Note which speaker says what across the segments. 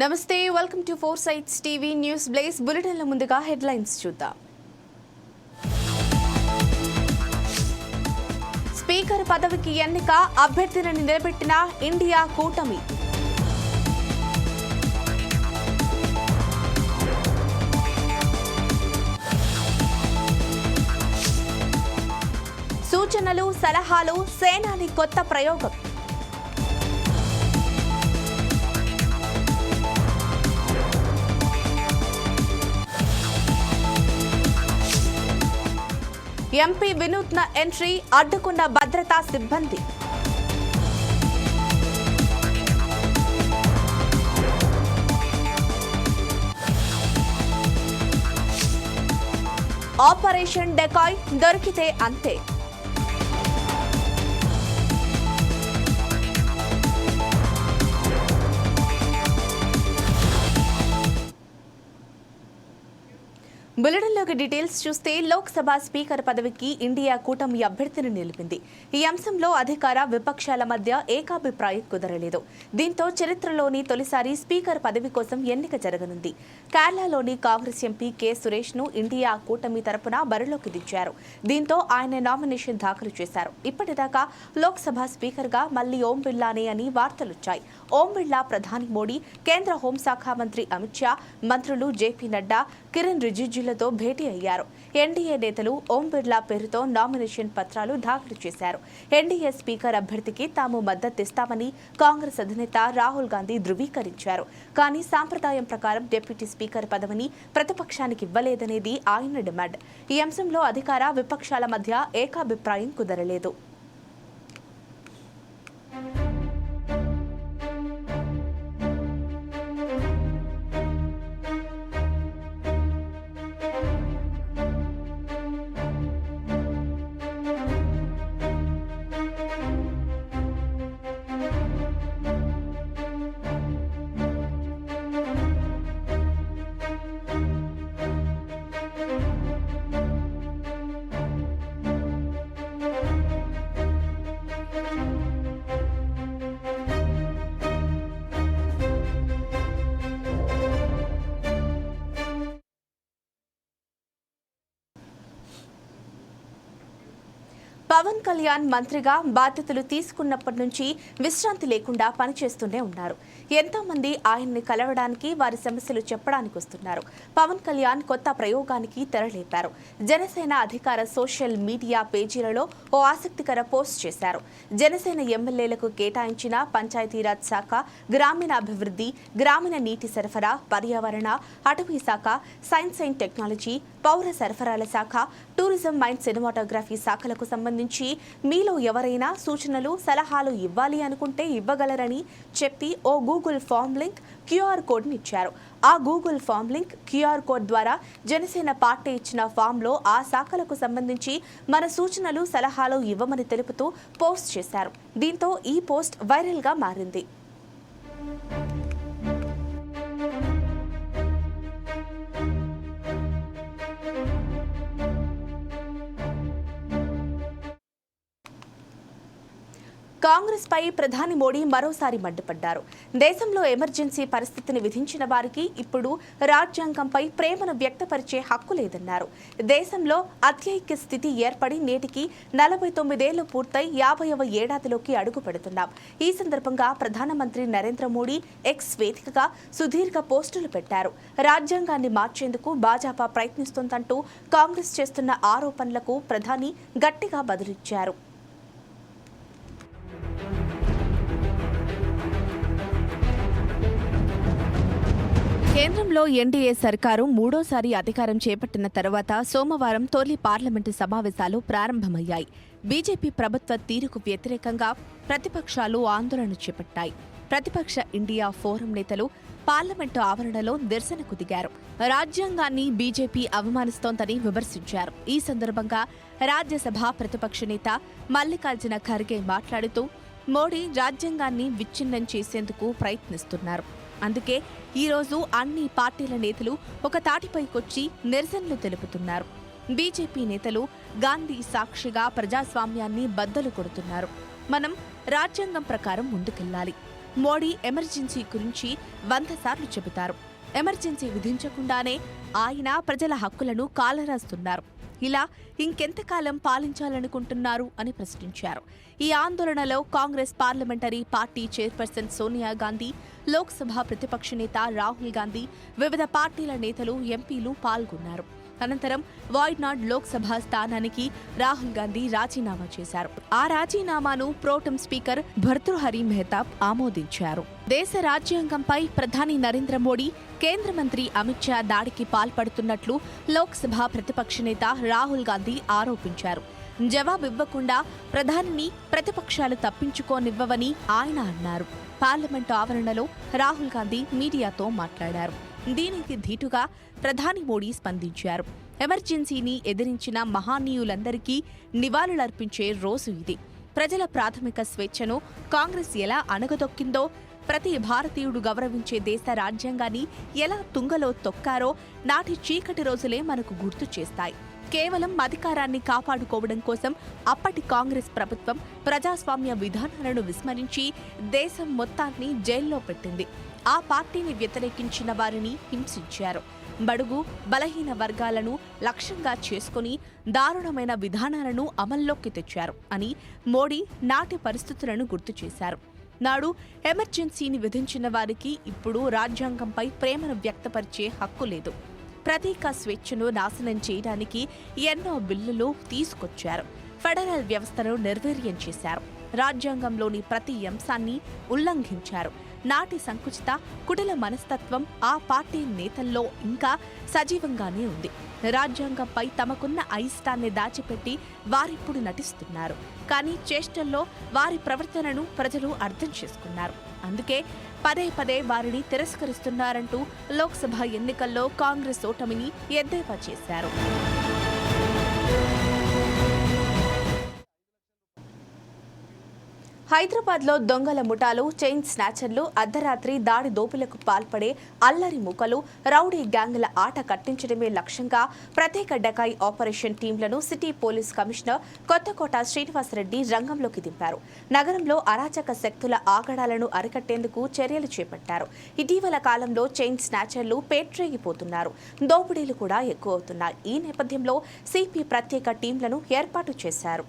Speaker 1: నమస్తే welcome to four sights TV news బ్లేస్ బులెటిన్ల ముందుగా హెడ్లైన్స్ చూద్దాం. స్పీకర్ పదవికి ఎన్నిక అభ్యర్థులను నిలబెట్టిన ఇండియా కూటమి. సూచనలు సలహాలు సేనాని కొత్త ప్రయోగం. ఎంపీ వినూత్న ఎంట్రీ అడ్డుకున్న భద్రతా సిబ్బంది. ఆపరేషన్ డెకాయ్ దొరికితే అంతే. బులెటిన్లోకి డీటెయిల్స్ చూస్తే లోక్సభ స్పీకర్ పదవికి ఇండియా కూటమి అభ్యర్థిని నిలిపింది. ఈ అంశంలో అధికార విపక్షాల మధ్య ఏకాభిప్రాయం కుదరలేదు. దీంతో చరిత్రలోని తొలిసారి స్పీకర్ పదవి కోసం ఎన్నిక జరగనుంది. కేరళలోని కాంగ్రెస్ ఎంపీ కె. సురేష్ను ఇండియా కూటమి తరపున బరిలోకి దించారు. దీంతో ఆయన నామినేషన్ దాఖలు చేశారు. ఇప్పటిదాకా లోక్సభ స్పీకర్గా మళ్ళీ ఓం బిర్లానే అని వార్తలొచ్చాయి. ఓం బిర్లా ప్రధాని మోడీ కేంద్ర హోంశాఖ మంత్రి అమిత్ షా మంత్రులు జేపీ నడ్డా కిరణ్ రిజిజులతో భేటీ అయ్యారు. ఎన్డీఏ నేతలు ఓం బిర్లా పేరుతో నామినేషన్ పత్రాలు దాఖలు చేశారు. ఎన్డీఏ స్పీకర్ అభ్యర్థికి తాము మద్దతిస్తామని కాంగ్రెస్ అధినేత రాహుల్ గాంధీ ధృవీకరించారు. కానీ సాంప్రదాయం ప్రకారం డిప్యూటీ స్పీకర్ పదవిని ప్రతిపక్షానికి ఇవ్వలేదనేది ఆయన డిమాండ్. ఈ అంశంలో అధికార విపక్షాల మధ్య ఏకాభిప్రాయం కుదరలేదు. పవన్ కళ్యాణ్ మంత్రిగా బాధ్యతలు తీసుకున్నప్పటి నుంచి విశ్రాంతి లేకుండా పనిచేస్తూనే ఉన్నారు. ఎంతో మంది ఆయన్ని కలవడానికి వారి సమస్యలు చెప్పడానికి వస్తున్నారు. పవన్ కళ్యాణ్ కొత్త ప్రయోగానికి తెరలేపారు. జనసేన అధికార సోషల్ మీడియా పేజీలలో ఓ ఆసక్తికర పోస్ట్ చేశారు. జనసేన ఎమ్మెల్యేలకు కేటాయించిన పంచాయతీరాజ్ శాఖ గ్రామీణాభివృద్ధి గ్రామీణ నీటి సరఫరా పర్యావరణ అటవీ శాఖ సైన్స్ అండ్ టెక్నాలజీ పౌర సరఫరాల శాఖ టూరిజం మైండ్ సినిమాటోగ్రఫీ శాఖలకు సంబంధించి మీలో ఎవరైనా సూచనలు సలహాలు ఇవ్వాలి అనుకుంటే ఇవ్వగలరని చెప్పి ఓ గూగుల్ ఫామ్ లింక్ క్యూఆర్ కోడ్ని ఇచ్చారు. ఆ Google form link QR code ద్వారా జనసేన పార్టీ ఇచ్చిన ఫామ్లో ఆ శాఖలకు సంబంధించి మన సూచనలు సలహాలు ఇవ్వమని తెలుపుతూ పోస్ట్ చేశారు. దీంతో ఈ పోస్ట్ వైరల్గా మారింది. కాంగ్రెస్ పై ప్రధాని మోడీ మరోసారి మండిపడ్డారు. దేశంలో ఎమర్జెన్సీ పరిస్థితిని విధించిన వారికి ఇప్పుడు రాజ్యాంగంపై ప్రేమను వ్యక్తపరిచే హక్కు లేదన్నారు. దేశంలో అత్యైక్య స్థితి ఏర్పడి నేటికి నలభై తొమ్మిదేళ్ళు పూర్తయి యాభైవ ఏడాదిలోకి అడుగు పెడుతున్నాం. ఈ సందర్భంగా ప్రధానమంత్రి నరేంద్ర మోడీ ఎక్స్ వేదికగా సుదీర్ఘ పోస్టులు పెట్టారు. రాజ్యాంగాన్ని మార్చేందుకు భాజపా ప్రయత్నిస్తోందంటూ కాంగ్రెస్ చేస్తున్న ఆరోపణలకు ప్రధాని గట్టిగా బదులిచ్చారు. కేంద్రంలో ఎన్డీఏ సర్కారు మూడోసారి అధికారం చేపట్టిన తర్వాత సోమవారం తొలి పార్లమెంటు సమావేశాలు ప్రారంభమయ్యాయి. బీజేపీ ప్రభుత్వ తీరుకు వ్యతిరేకంగా ప్రతిపక్షాలు ఆందోళన చేపట్టాయి. ప్రతిపక్ష ఇండియా ఫోరం నేతలు పార్లమెంటు ఆవరణలో నిరసనకు దిగారు. రాజ్యాంగాన్ని బీజేపీ అవమానిస్తోందని విమర్శించారు. ఈ సందర్భంగా రాజ్యసభ ప్రతిపక్ష నేత మల్లికార్జున ఖర్గే మాట్లాడుతూ మోడీ రాజ్యాంగాన్ని విచ్ఛిన్నం చేసేందుకు ప్రయత్నిస్తున్నారు. అందుకే ఈరోజు అన్ని పార్టీల నేతలు ఒక తాటిపైకొచ్చి నిరసనలు తెలుపుతున్నారు. బీజేపీ నేతలు గాంధీ సాక్షిగా ప్రజాస్వామ్యాన్ని బద్దలు కొడుతున్నారు. మనం రాజ్యాంగం ప్రకారం ముందుకెళ్ళాలి మోడీ ఎమర్జెన్సీ గురించి వంద సార్లు చెబుతారు. ఎమర్జెన్సీ విధించకుండానే ఆయన ప్రజల హక్కులను కాలరాస్తున్నారు. ఇలా ఇంకెంతకాలం పాలించాలనుకుంటున్నారు అని ప్రశ్నించారు. ఈ ఆందోళనలో Congress parliamentary party chairperson Sonia Gandhi Lok Sabha ప్రతిపక్ష నేత రాహుల్ గాంధీ వివిధ పార్టీల నేతలు ఎంపీలు పాల్గొన్నారు. అనంతరం వాయినాడ్ లోక్సభ స్థానానికి రాహుల్ గాంధీ రాజీనామా చేశారు. ఆ రాజీనామాను pro tem speaker Bhartruhari Mahtab ఆమోదించారు. దేశ రాజ్యాంగంపై ప్రధాని నరేంద్ర మోడీ కేంద్ర మంత్రి అమిత్ షా దాడికి పాల్పడుతున్నట్లు లోక్సభ ప్రతిపక్ష నేత రాహుల్ గాంధీ ఆరోపించారు. జవాబివ్వకుండా ప్రధానిని ప్రతిపక్షాలు తప్పించుకోనివ్వవని ఆయన అన్నారు. పార్లమెంటు ఆవరణలో రాహుల్ గాంధీ మీడియాతో మాట్లాడారు. దీనికి ధీటుగా ప్రధాని మోడీ స్పందించారు. ఎమర్జెన్సీని ఎదిరించిన మహానీయులందరికీ నివాళులర్పించే రోజు ఇది. ప్రజల ప్రాథమిక స్వేచ్ఛను కాంగ్రెస్ ఎలా అణగదొక్కిందో ప్రతి భారతీయుడు గౌరవించే దేశ రాజ్యాంగాన్ని ఎలా తుంగలో తొక్కారో నాటి చీకటి రోజులే మనకు గుర్తు చేస్తాయి. కేవలం అధికారాన్ని కాపాడుకోవడం కోసం అప్పటి కాంగ్రెస్ ప్రభుత్వం ప్రజాస్వామ్య విధానాలను విస్మరించి దేశం మొత్తాన్ని జైల్లో పెట్టింది. ఆ పార్టీని వ్యతిరేకించిన వారిని హింసించారు. బడుగు బలహీన వర్గాలను లక్ష్యంగా చేసుకుని దారుణమైన విధానాలను అమల్లోకి తెచ్చారు అని మోడీ నాటి పరిస్థితులను గుర్తు చేశారు. నాడు ఎమర్జెన్సీని విధించిన వారికి ఇప్పుడు రాజ్యాంగంపై ప్రేమను వ్యక్తపరిచే హక్కు లేదు. ప్రతీక స్వేచ్ఛను నాశనం చేయడానికి ఎన్నో బిల్లులు తీసుకొచ్చారు. ఫెడరల్ వ్యవస్థను నిర్వీర్యం చేశారు. రాజ్యాంగంలోని ప్రతి అంశాన్ని ఉల్లంఘించారు. నాటి సంకుచిత కుటిల మనస్తత్వం ఆ పార్టీ నేతల్లో ఇంకా సజీవంగానే ఉంది. రాజ్యాంగంపై తమకున్న అయిష్టాన్ని దాచిపెట్టి వారిప్పుడు నటిస్తున్నారు. కానీ చేష్టల్లో వారి ప్రవర్తనను ప్రజలు అర్థం చేసుకున్నారు. అందుకే పదే పదే వారిని తిరస్కరిస్తున్నారంటూ లోక్సభ ఎన్నికల్లో కాంగ్రెస్ ఓటమిని ఎద్దేవా చేశారు. హైదరాబాద్లో దొంగల ముఠాలు చైన్ స్నాచర్లు అర్ధరాత్రి దాడి దోపులకు పాల్పడే అల్లరి ముఖలు రౌడీ గ్యాంగ్ల ఆట కట్టించడమే లక్ష్యంగా ప్రత్యేక డకాయి operation టీంలను city police commissioner Kothakota Srinivasa Reddy రంగంలోకి దింపారు. నగరంలో అరాచక శక్తుల ఆగడాలను అరికట్టేందుకు చర్యలు చేపట్టారు. ఇటీవల కాలంలో చైన్ స్నాచర్లు పేట్రేగిపోతున్నారు. దోపిడీలు కూడా ఎక్కువ అవుతున్నాయి ఈ నేపథ్యంలో సిపి ప్రత్యేక టీంలను ఏర్పాటు చేశారు.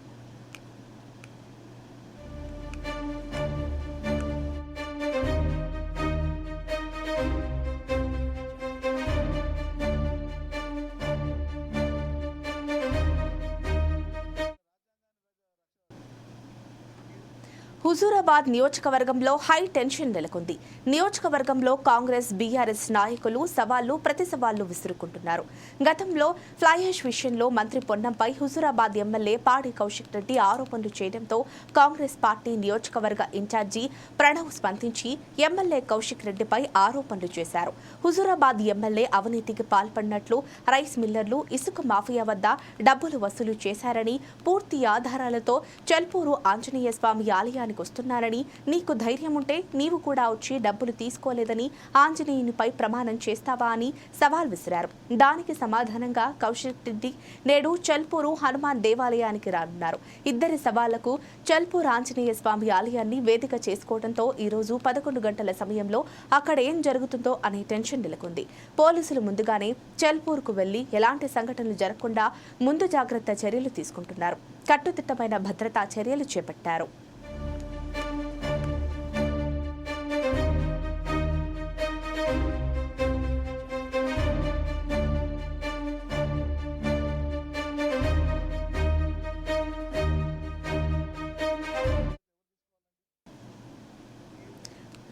Speaker 1: హుజూరాబాద్ నియోజకవర్గంలో హై టెన్షన్ నెలకొంది. నియోజకవర్గంలో కాంగ్రెస్ బీఆర్ఎస్ నాయకులు సవాళ్ళు ప్రతి సవాళ్ళు విసురుకుంటున్నారు. గతంలో ఫ్లైయాష్ విషయంలో మంత్రి పొన్నంపై హుజూరాబాద్ ఎమ్మెల్యే పాడి కౌశిక్ రెడ్డి ఆరోపణలు చేయడంతో కాంగ్రెస్ పార్టీ నియోజకవర్గ ఇన్ఛార్జి ప్రణవ్ స్పందించి ఎమ్మెల్యే కౌశిక్ రెడ్డిపై ఆరోపణలు చేశారు. హుజూరాబాద్ ఎమ్మెల్యే అవినీతికి పాల్పడినట్లు రైస్ మిల్లర్లు ఇసుక మాఫియా వద్ద డబ్బులు వసూలు చేశారని పూర్తి ఆధారాలతో చెల్పూరు ఆంజనేయ స్వామి ఆలయానికి వస్తున్నారని నీకు ధైర్యం ఉంటే నీవు కూడా వచ్చి డబ్బులు తీసుకోలేదని ఆంజనేయునిపై ప్రమాణం చేస్తావా అని సవాల్ విసిరారు. దానికి సమాధానంగా కౌశిక్ రెడ్డి నేడు చల్పూరు హనుమాన్ దేవాలయానికి రానున్నారు. ఇద్దరి సవాళ్ళకు చల్పూర్ ఆంజనేయ స్వామి ఆలయాన్ని వేదిక చేసుకోవడంతో ఈరోజు పదకొండు గంటల సమయంలో అక్కడ ఏం జరుగుతుందో అనే టెన్షన్ నెలకొంది. పోలీసులు ముందుగానే చల్పూర్కు వెళ్ళి ఎలాంటి సంఘటనలు జరగకుండా ముందు జాగ్రత్త చర్యలు తీసుకుంటున్నారు. కట్టుదిట్టమైన భద్రతా చర్యలు చేపట్టారు.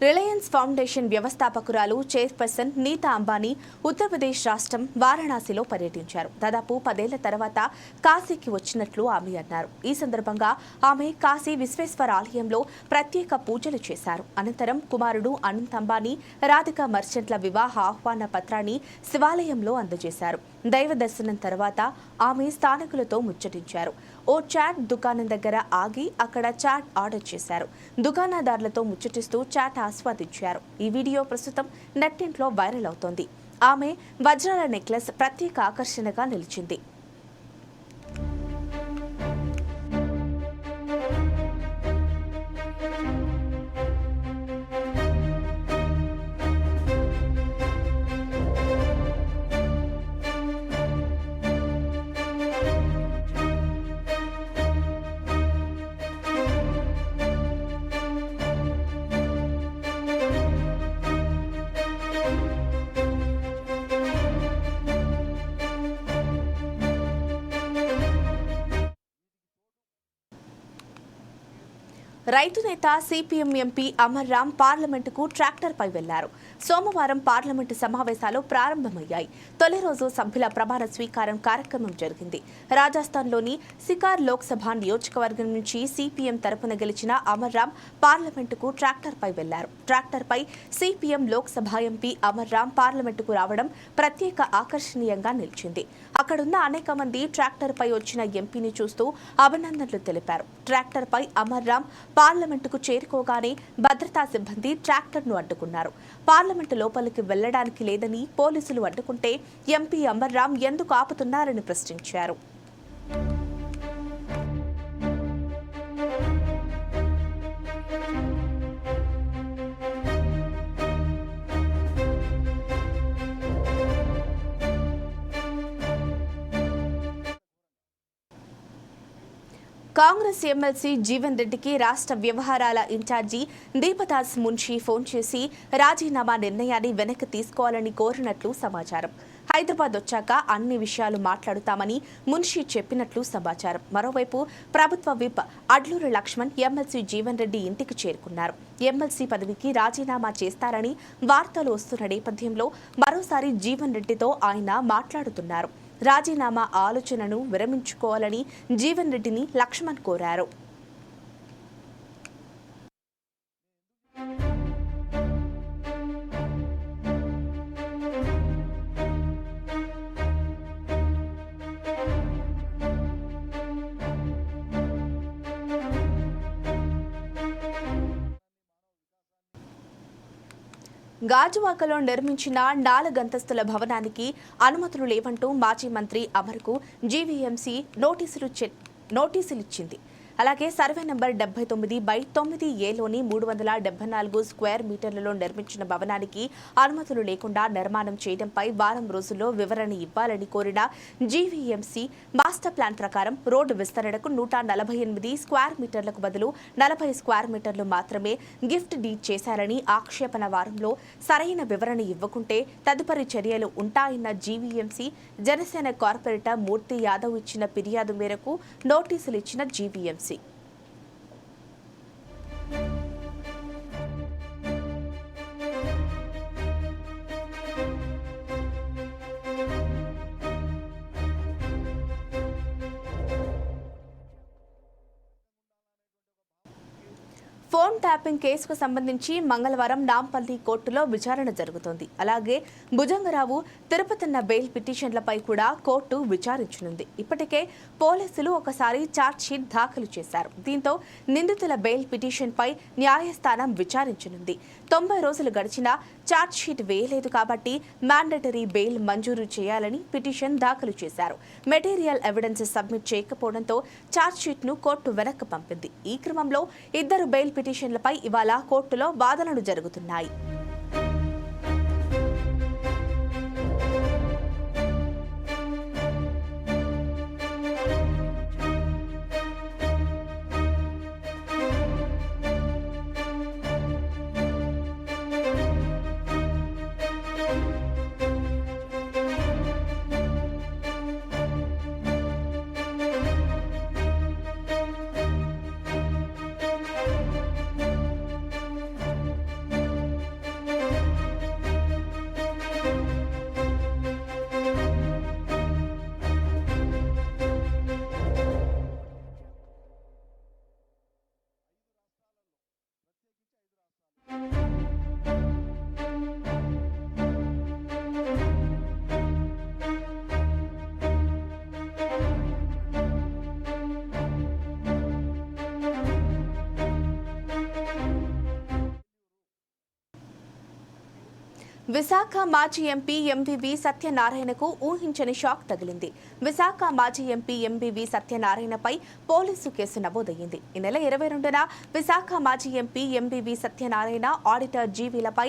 Speaker 1: రిలయన్స్ ఫౌండేషన్ వ్యవస్థాపకురాలు చైర్పర్సన్ నీతా అంబానీ ఉత్తరప్రదేశ్ రాష్ట్రం వారణాసిలో పర్యటించారు. దాదాపు పదేళ్ళ తర్వాత కాశీకి వచ్చినట్లు ఆమె అన్నారు. ఈ సందర్భంగా ఆమె కాశీ విశ్వేశ్వర ఆలయంలో ప్రత్యేక పూజలు చేశారు. అనంతరం కుమారుడు అనంత్ అంబానీ రాధిక మర్చెంట్ల వివాహ ఆహ్వాన పత్రాన్ని శివాలయంలో అందజేశారు. దైవ దర్శనం తర్వాత ఆమె స్థానికులతో ముచ్చటించారు. ఓ చాట్ దుకాణం దగ్గర ఆగి అక్కడ చాట్ ఆర్డర్ చేశారు. దుకాణదారులతో ముచ్చటిస్తూ చాట్ ఆస్వాదించారు. ఈ వీడియో ప్రస్తుతం నెట్టింట్లో వైరల్ అవుతోంది. ఆమె వజ్రాల నెక్లెస్ ప్రత్యేక ఆకర్షణగా నిలిచింది. రైతు నేత సిపిఎం ఎంపీ అమర్ రామ్ పార్లమెంటుకు ట్రాక్టర్పై వెళ్ళారు. సోమవారం పార్లమెంటు సమావేశాలు ప్రారంభమయ్యాయి. తొలి రోజు సభ్యుల ప్రమాణ స్వీకారం కార్యక్రమం జరిగింది. రాజస్థాన్లోని సికార్ లోక్సభ నియోజకవర్గం నుంచి సిపిఎం తరపున గెలిచిన అమర్ రామ్ పార్లమెంటుకు ట్రాక్టర్పై వెళ్ళారు. ట్రాక్టర్పై సిపిఎం లోక్సభ ఎంపీ అమర్ రామ్ పార్లమెంటుకు రావడం ప్రత్యేక ఆకర్షణీయంగా నిలిచింది. అక్కడున్న అనేక మంది ట్రాక్టర్పై వచ్చిన ఎంపీని చూస్తూ అభినందనలు తెలిపారు. ట్రాక్టర్పై అమర్ రామ్ పార్లమెంటుకు చేరుకోగానే భద్రతా సిబ్బంది ట్రాక్టర్ను అడ్డుకున్నారు. పార్లమెంటు లోపలికి వెళ్ళడానికి లేదని పోలీసులు అడ్డుకుంటే ఎంపీ అమర్ రామ్ ఎందుకు ఆపుతున్నారని ప్రశ్నించారు. కాంగ్రెస్ ఎమ్మెల్సీ జీవన్ రెడ్డికి రాష్ట్ర వ్యవహారాల ఇన్ఛార్జి దీపదాస్ మున్షి ఫోన్ చేసి రాజీనామా నిర్ణయాన్ని వెనక్కి తీసుకోవాలని కోరినట్లు సమాచారం. హైదరాబాద్ వచ్చాక అన్ని విషయాలు మాట్లాడుతామని మున్షి చెప్పినట్లు సమాచారం. మరోవైపు ప్రభుత్వ విప్ అడ్లూరు లక్ష్మణ్ ఎమ్మెల్సీ జీవన్ రెడ్డి ఇంటికి చేరుకున్నారు. ఎమ్మెల్సీ పదవికి రాజీనామా చేస్తారని వార్తలు వస్తున్న నేపథ్యంలో మరోసారి జీవన్ రెడ్డితో ఆయన మాట్లాడుతున్నారు. రాజీనామా ఆలోచనను విరమించుకోవాలని జీవన్ రెడ్డిని లక్ష్మణ్ కోరారు. గాజువాకలో నిర్మించిన నాలుగంతస్తుల భవనానికి అనుమతులు లేవంటూ మాజీ మంత్రి అమర్కు జీవీఎంసీ నోటీసులు నోటీసులిచ్చింది. అలాగే సర్వే నెంబర్ డెబ్బై తొమ్మిది బై తొమ్మిది ఏలోని మూడు వందల డెబ్బై నాలుగు స్క్వేర్ మీటర్లలో నిర్మించిన భవనానికి అనుమతులు లేకుండా నిర్మాణం చేయడంపై వారం రోజుల్లో వివరణ ఇవ్వాలని కోరిన జీవీఎంసీ మాస్టర్ ప్లాన్ ప్రకారం రోడ్డు విస్తరణకు నూట నలభై ఎనిమిది స్క్వేర్ మీటర్లకు బదులు నలభై స్క్వేర్ మీటర్లు మాత్రమే గిఫ్ట్ డీడ్ చేశారని ఆక్షేపణ వారంలో సరైన వివరణ ఇవ్వకుంటే తదుపరి చర్యలు ఉంటాయన్న జీవీఎంసీ జనసేన కార్పొరేటర్ మూర్తి యాదవ్ ఇచ్చిన ఫిర్యాదు మేరకు నోటీసులు ఇచ్చిన జీవీఎంసీ. ఫోన్ కిడ్నాపింగ్ కేసుకు సంబంధించి మంగళవారం నాంపల్లి కోర్టులో విచారణ జరుగుతోంది. అలాగే భుజంగరావు తిరుపతిన్న బెయిల్ పిటిషన్లపై కూడా కోర్టు విచారించనుంది. ఇప్పటికే పోలీసులు ఒకసారి ఛార్జ్షీట్ దాఖలు చేశారు. దీంతో నిందితుల బెయిల్ పిటిషన్పై న్యాయస్థానం విచారించనుంది. తొంభై రోజులు గడిచినా ఛార్జ్షీట్ వేయలేదు కాబట్టి మ్యాండటరీ బెయిల్ మంజూరు చేయాలని పిటిషన్ దాఖలు చేశారు. మెటీరియల్ ఎవిడెన్స్ సబ్మిట్ చేయకపోవడంతో ఛార్జ్షీట్ను కోర్టు వెనక్కి పంపింది. ఈ క్రమంలో ఇద్దరు బెయిల్ పిటిషన్లపై ఇవాళ కోర్టులో వాదనలు జరుగుతున్నాయి. విశాఖ మాజీ ఎంపీ ఎంవివి సత్యనారాయణకు ఊహించని షాక్ తగిలింది. విశాఖ మాజీ ఎంపీ ఎంవివి సత్యనారాయణపై పోలీసు కేసు నమోదయ్యింది. ఈ నెల ఇరవై రెండున విశాఖ మాజీ ఎంపీ ఎంవివి సత్యనారాయణ ఆడిటర్ జీవీలపై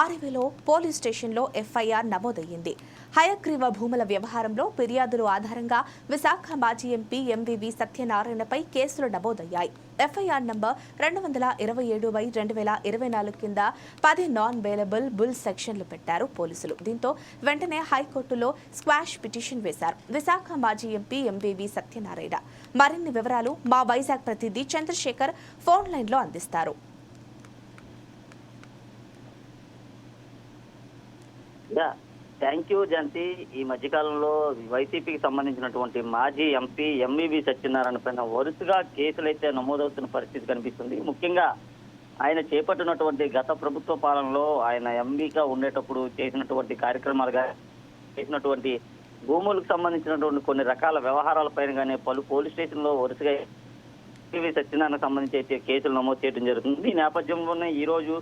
Speaker 1: ఆర్వీలో పోలీస్ స్టేషన్లో ఎఫ్ఐఆర్ నమోదయ్యింది. హయగ్రీవ భూముల వ్యవహారంలో ఫిర్యాదుల ఆధారంగా విశాఖ మాజీ ఎంపీ ఎంవివి సత్యనారాయణపై కేసులు నమోదయ్యాయి. ఎఫ్ఐఆర్ నంబర్ రెండు వందల ఇరవై ఏడు బై రెండు వేల ఇరవై నాలుగు కింద పది నాన్ వేలబుల్ బుల్ సెక్షన్లు పెట్టారు పోలీసులు. దీంతో వెంటనే హైకోర్టులో స్క్వాష్ పిటిషన్ వేశారు. విశాఖ మాజీ ఎంపీ ఎంవివి సత్యనారాయణ. మరిన్ని వివరాలు మా వైజాగ్ ప్రతినిధి చంద్రశేఖర్ ఫోన్ లైన్లో అందిస్తారు.
Speaker 2: Yeah. థ్యాంక్ యూ జయంతి ఈ మధ్యకాలంలో వైసీపీకి సంబంధించినటువంటి మాజీ ఎంపీ ఎంఈవి సత్యనారాయణ పైన వరుసగా కేసులైతే నమోదవుతున్న పరిస్థితి కనిపిస్తుంది. ముఖ్యంగా ఆయన చేపట్టినటువంటి గత ప్రభుత్వ పాలనలో ఆయన ఎంపీగా ఉండేటప్పుడు చేసినటువంటి కార్యక్రమాలుగా చేసినటువంటి భూములకు సంబంధించినటువంటి కొన్ని రకాల వ్యవహారాలపైన కానీ పలు పోలీస్ స్టేషన్లో వరుసగా పివి సత్యనారాయణ సంబంధించి అయితే కేసులు నమోదు చేయడం జరుగుతుంది. ఈ నేపథ్యంలోనే ఈరోజు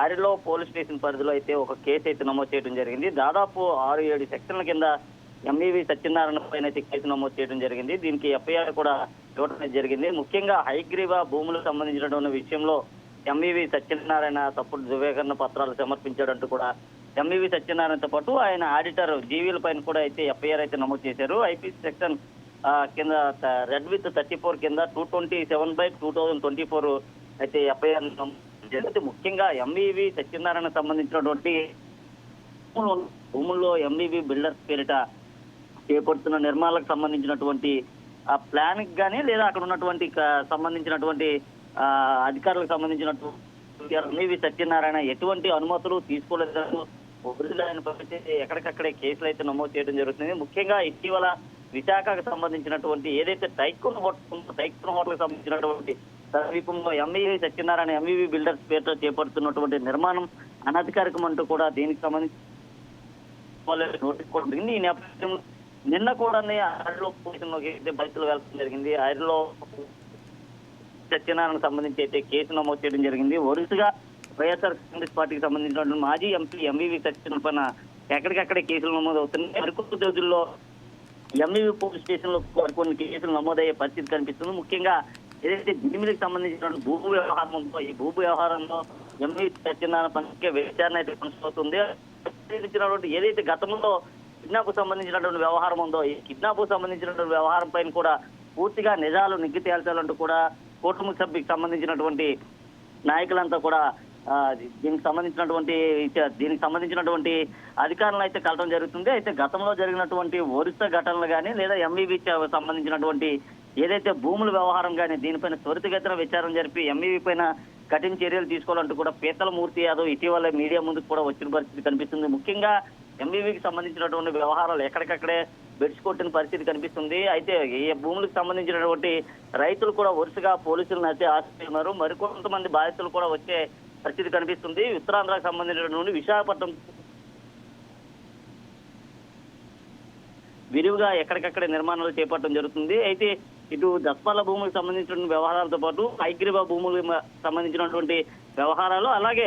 Speaker 2: ఆరిలో పోలీస్ స్టేషన్ పరిధిలో అయితే ఒక కేసు అయితే నమోదు చేయడం జరిగింది. దాదాపు ఆరు ఏడు సెక్షన్ల కింద ఎంఈవి సత్యనారాయణ పైన అయితే కేసు నమోదు చేయడం జరిగింది. దీనికి ఎఫ్ఐఆర్ కూడా ఇవ్వడం జరిగింది. ముఖ్యంగా హైగ్రీవ భూములకు సంబంధించినటువంటి విషయంలో ఎంఈవి సత్యనారాయణ తప్పుడు ధృవీకరణ పత్రాలు సమర్పించాడంటూ కూడా ఎంఈవి సత్యనారాయణతో పాటు ఆయన ఆడిటర్ జీవీల పైన కూడా అయితే ఎఫ్ఐఆర్ అయితే నమోదు చేశారు. ఐపీసీ సెక్షన్ కింద రెడ్ విత్ థర్టీ ఫోర్ కింద two twenty seven by two thousand twenty four అయితే ఎఫ్ఐఆర్ జరిగింది ముఖ్యంగా ఎంఈవి సత్యనారాయణ సంబంధించినటువంటి భూముల్లో ఎంఈవి బిల్డర్స్ పేరిట చేపడుతున్న నిర్మాణాలకు సంబంధించినటువంటి ఆ ప్లాన్ కానీ లేదా అక్కడ ఉన్నటువంటి సంబంధించినటువంటి ఆ, అధికారులకు సంబంధించినటువంటి ఎంఈవి సత్యనారాయణ ఎటువంటి అనుమతులు తీసుకోలేదు ఆయన పైన ఎక్కడికక్కడే కేసులు అయితే నమోదు చేయడం జరుగుతుంది. ముఖ్యంగా ఇటీవల విశాఖకు సంబంధించినటువంటి ఏదైతే టైకోన్ హోటల్ ఉందో, టైకోన్ హోటల్ సంబంధించినటువంటి సమీపంలో ఎంఈవి సత్యనారాయణ ఎంఈవి బిల్డర్స్ పేరుతో చేపడుతున్నటువంటి నిర్మాణం అనధికారికం అంటూ కూడా దీనికి సంబంధించి నోటీస్ కూడా జరిగింది ఈ నేపథ్యంలో నిన్న కూడా ఆరిలో పోలీసులోకి అయితే బయటలు వెళ్ళడం జరిగింది ఆరిలో సత్యనారాయణ సంబంధించి అయితే కేసు నమోదు చేయడం జరిగింది. వరుసగా వైఎస్ఆర్ కాంగ్రెస్ పార్టీకి సంబంధించినటువంటి మాజీ ఎంపీ ఎంవీవి సత్యనారాయణ పైన ఎక్కడికక్కడే కేసులు నమోదు అవుతున్నాయి మరికొద్ది రోజుల్లో ఎంఈవి పోలీస్ స్టేషన్లో కొన్ని కేసులు నమోదయ్యే పరిస్థితి కనిపిస్తుంది. ముఖ్యంగా ఏదైతే భూమికి సంబంధించిన భూమి వ్యవహారం ఉందో ఈ భూ వ్యవహారంలో ఎంఈ సత్యనారాయణ పనికే విచారణ అయితే కొనసాగుతుంది. సంబంధించినటువంటి ఏదైతే గతంలో కిడ్నాప్ సంబంధించినటువంటి వ్యవహారం ఉందో ఈ కిడ్నాప్ సంబంధించినటువంటి వ్యవహారం పైన కూడా పూర్తిగా నిజాలు నిగ్గి తేల్చాలంటూ కూడా కుటుంబ సభ్యుకి సంబంధించినటువంటి నాయకులంతా కూడా దీనికి సంబంధించినటువంటి దీనికి సంబంధించినటువంటి అధికారులు అయితే కలడం జరుగుతుంది. అయితే గతంలో జరిగినటువంటి వరుస ఘటనలు కానీ లేదా ఎంవీబీ సంబంధించినటువంటి ఏదైతే భూముల వ్యవహారం కానీ దీనిపైన త్వరితగతిన విచారణ జరిపి ఎంఈబీ పైన కఠిన చర్యలు తీసుకోవాలంటూ కూడా పీతల మూర్తి యాదవ్ ఇటీవల మీడియా ముందుకు కూడా వచ్చిన పరిస్థితి కనిపిస్తుంది. ముఖ్యంగా ఎంబీబీకి సంబంధించినటువంటి వ్యవహారాలు ఎక్కడికక్కడే బెడ్స్ కొట్టిన పరిస్థితి కనిపిస్తుంది. అయితే ఈ భూములకు సంబంధించినటువంటి రైతులు కూడా వరుసగా పోలీసులను అయితే ఆశ్రయిస్తున్నారు మరికొంతమంది బాధితులు కూడా వచ్చే పరిస్థితి కనిపిస్తుంది. ఉత్తరాంధ్రకు సంబంధించినటువంటి విశాఖపట్నం విరివిగా ఎక్కడికక్కడ నిర్మాణాలు చేపట్టడం జరుగుతుంది. అయితే ఇటు దస్పాల భూములకు సంబంధించిన వ్యవహారాలతో పాటు హైగ్రీవ భూములకు సంబంధించినటువంటి వ్యవహారాలు అలాగే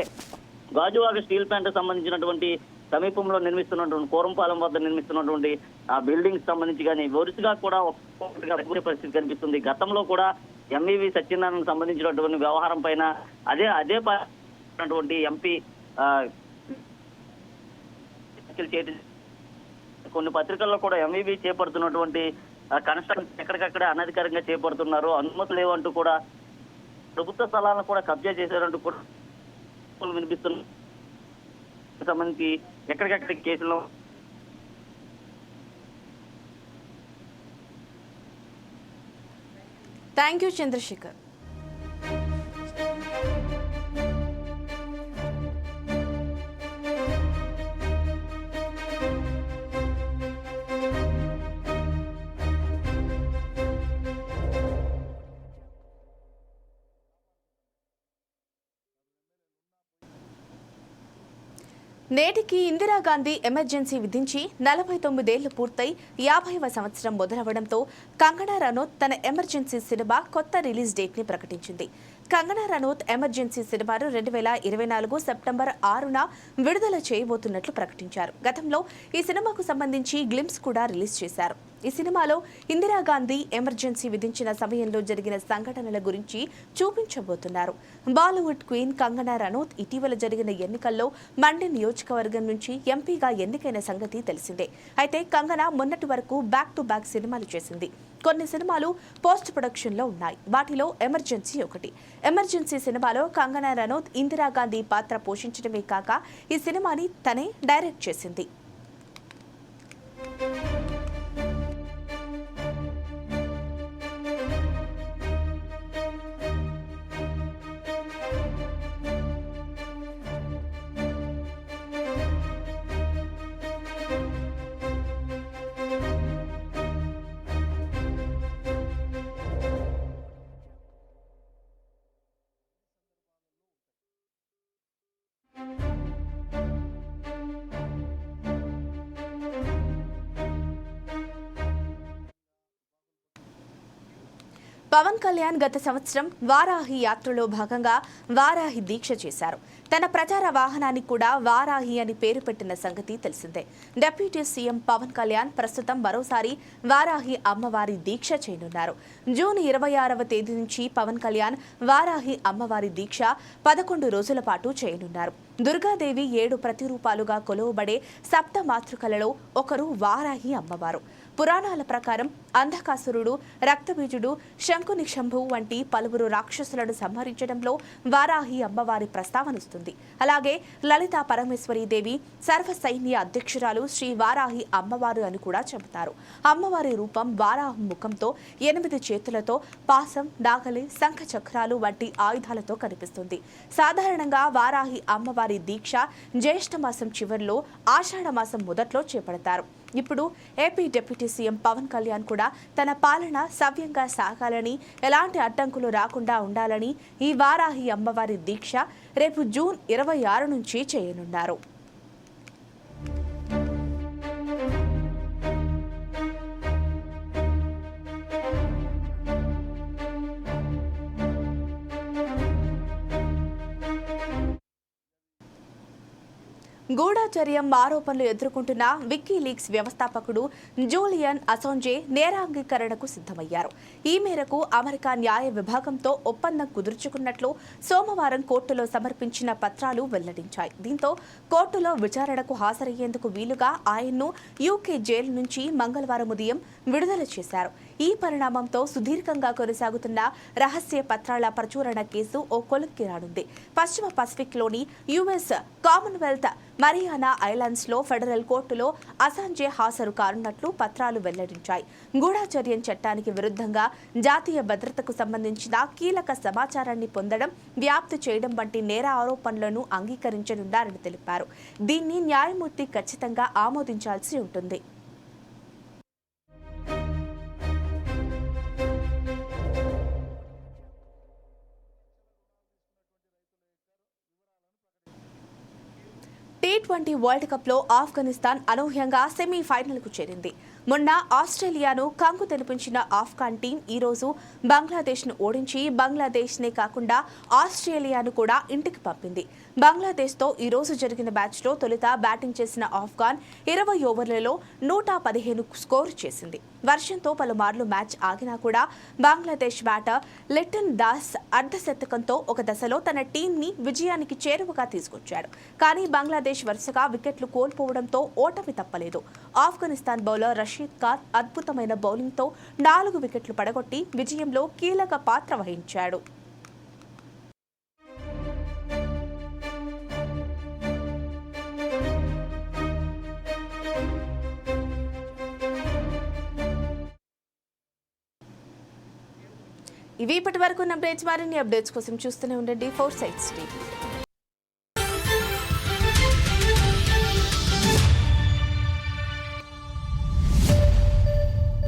Speaker 2: గాజువాక స్టీల్ ప్లాంట్ సంబంధించినటువంటి సమీపంలో నిర్మిస్తున్నటువంటి కోరంపాలెం వద్ద నిర్మిస్తున్నటువంటి ఆ బిల్డింగ్స్ సంబంధించి కానీ వరుసగా కూడా ఒక్కొక్కటిగా పరిస్థితి కనిపిస్తుంది. గతంలో కూడా ఎంఈవి సత్యనారాయణ సంబంధించినటువంటి వ్యవహారం పైన అదే అదే పార్టీ ఎంపీ కొన్ని పత్రికల్లో కూడా ఎంఈబీ చేపడుతున్నటువంటి కన్స్ట్రక్షన్ ఎక్కడికక్కడే అనధికారంగా చేపడుతున్నారు. అనుమతులు లేవంటూ కూడా ప్రభుత్వ స్థలాలను కూడా కబ్జా చేశారంటూ కూడా వినిపిస్తున్న సంబంధించి ఎక్కడికక్కడ కేసులో
Speaker 1: థ్యాంక్ యూ చంద్రశేఖర్ నేటికి ఇందిరాగాంధీ ఎమర్జెన్సీ విధించి నలభై తొమ్మిదేళ్ళు పూర్తయి యాభైవ సంవత్సరం మొదలవడంతో కంగనా రనౌత్ తన ఎమర్జెన్సీ సినిమా కొత్త రిలీజ్ డేట్ని ప్రకటించింది. కంగనా రనౌత్ ఎమర్జెన్సీ సినిమాను రెండు వేల ఇరవై నాలుగు సెప్టెంబర్ ఆరున విడుదల చేయబోతున్నట్లు ప్రకటించారు. గతంలో ఈ సినిమాకు సంబంధించి గ్లిమ్స్ కూడా రిలీజ్ చేశారు. ఈ సినిమాలో ఇందిరాగాంధీ ఎమర్జెన్సీ విధించిన సమయంలో జరిగిన సంఘటనల గురించి చూపించబోతున్నారు. బాలీవుడ్ క్వీన్ కంగనా రనౌత్ ఇటీవల జరిగిన ఎన్నికల్లో మండి నియోజకవర్గం నుంచి ఎంపీగా ఎన్నికైన సంగతి తెలిసిందే. అయితే కంగనా మొన్నటి వరకు బ్యాక్ టు బ్యాక్ సినిమాలు చేసింది. కొన్ని సినిమాలు పోస్ట్ ప్రొడక్షన్లో ఉన్నాయి. వాటిలో ఎమర్జెన్సీ ఒకటి. ఎమర్జెన్సీ సినిమాలో కంగనా రనౌత్ ఇందిరాగాంధీ పాత్ర పోషించడమే కాక ఈ సినిమాని తనే డైరెక్ట్ చేసింది. పవన్ కళ్యాణ్ గత సంవత్సరం వారాహి యాత్రలో భాగంగా వారాహి దీక్ష చేశారు. తన ప్రచార వాహనానికి కూడా వారాహి అని పేరు పెట్టిన సంగతి తెలిసిందే. డిప్యూటీ సీఎం పవన్ కళ్యాణ్ ప్రస్తుతం మరోసారి వారాహి అమ్మవారి దీక్ష చేయనున్నారు. జూన్ ఇరవై ఆరవ తేదీ నుంచి పవన్ కళ్యాణ్ వారాహి అమ్మవారి దీక్ష పదకొండు రోజుల పాటు చేయనున్నారు. దుర్గాదేవి ఏడు ప్రతిరూపాలుగా కొలువబడే సప్త మాతృకలలో ఒకరు వారాహి అమ్మవారు. పురాణాల ప్రకారం అంధకాసురుడు రక్తబీజుడు శంకునిశంభు వంటి పలువురు రాక్షసులను సంహరించడంలో వారాహి అమ్మవారి ప్రస్తావన ప్రస్తావనొస్తుంది అలాగే లలితా పరమేశ్వరి దేవి సర్వ సైన్య అధ్యక్షురాలు శ్రీ వారాహి అమ్మవారు అని కూడా చెబుతారు. అమ్మవారి రూపం వారాహి ముఖంతో ఎనిమిది చేతులతో పాసం నాగలి శంఖ చక్రాలు వంటి ఆయుధాలతో కనిపిస్తుంది. సాధారణంగా వారాహి అమ్మవారి దీక్ష జ్యేష్ఠ మాసం చివరిలో ఆషాఢ మాసం మొదట్లో చేపడతారు. ఇప్పుడు AP deputy CM Pawan Kalyan కూడా తన పాలన సవ్యంగా సాగాలని ఎలాంటి అడ్డంకులు రాకుండా ఉండాలని ఈ వారాహి అమ్మవారి దీక్ష రేపు జూన్ ఇరవై ఆరు నుంచి చేయనున్నారు. గూఢాచర్యం ఆరోపణలు ఎదుర్కొంటున్న విక్కీ లీగ్స్ వ్యవస్థాపకుడు జూలియన్ అసోంజే నేరాంగీకరణకు సిద్ధమయ్యారు. ఈ మేరకు అమెరికా న్యాయ విభాగంతో ఒప్పందం కుదుర్చుకున్నట్లు సోమవారం కోర్టులో సమర్పించిన పత్రాలు వెల్లడించాయి. దీంతో కోర్టులో విచారణకు హాజరయ్యేందుకు వీలుగా ఆయన్ను యూకే జైలు నుంచి మంగళవారం ఉదయం విడుదల చేశారు. ఈ పరిణామంతో సుదీర్ఘంగా కొనసాగుతున్న రహస్య పత్రాల ప్రచురణ కేసు ఓ కొలుక్కి రానుంది. పశ్చిమ పసిఫిక్లోని యుఎస్ కామన్వెల్త్ మరియానా ఐలాండ్స్లో ఫెడరల్ కోర్టులో అసాంజే హాజరు కానున్నట్లు పత్రాలు వెల్లడించాయి. గూఢాచర్యం చట్టానికి విరుద్ధంగా జాతీయ భద్రతకు సంబంధించిన కీలక సమాచారాన్ని పొందడం వ్యాప్తి చేయడం వంటి నేర ఆరోపణలను అంగీకరించనున్నారని తెలిపారు. దీన్ని న్యాయమూర్తి ఖచ్చితంగా ఆమోదించాల్సి ఉంటుంది. ట్వంటీ వరల్డ్ కప్లో ఆఫ్ఘనిస్తాన్ అనూహ్యంగా సెమీఫైనల్కు చేరింది. మొన్న ఆస్ట్రేలియాను కంగు తెలిపించిన ఆఫ్ఘాన్ టీం ఈ రోజు ఓడించి బంగ్లాదేశ్ నే కాకుండా ఆస్ట్రేలియాను కూడా ఇంటికి పంపింది. బంగ్లాదేశ్తో ఈరోజు ఈ రోజు జరిగిన మ్యాచ్లో తొలుత బ్యాటింగ్ చేసిన ఆఫ్ఘాన్ ఇరవై ఓవర్లలో నూట పదిహేను స్కోర్ చేసింది. వర్షంతో పలుమార్లు మ్యాచ్ ఆగినా కూడా బంగ్లాదేశ్ బ్యాటర్ లిటన్ దాస్ అర్ధశతకంతో ఒక దశలో తన టీంని విజయానికి చేరువగా తీసుకొచ్చాడు. కానీ బంగ్లాదేశ్ వరుసగా వికెట్లు కోల్పోవడంతో ఓటమి తప్పలేదు. ఆఫ్ఘనిస్తాన్ బౌలర్ రషీద్ ఖాన్ అద్భుతమైన బౌలింగ్తో నాలుగు వికెట్లు పడగొట్టి విజయంలో కీలక పాత్ర వహించాడు. ఇవి ఇప్పటి వరకు ఉన్న అప్డేట్స్. మరిన్ని అప్డేట్స్ కోసం చూస్తూనే ఉండండి. Four sights TV.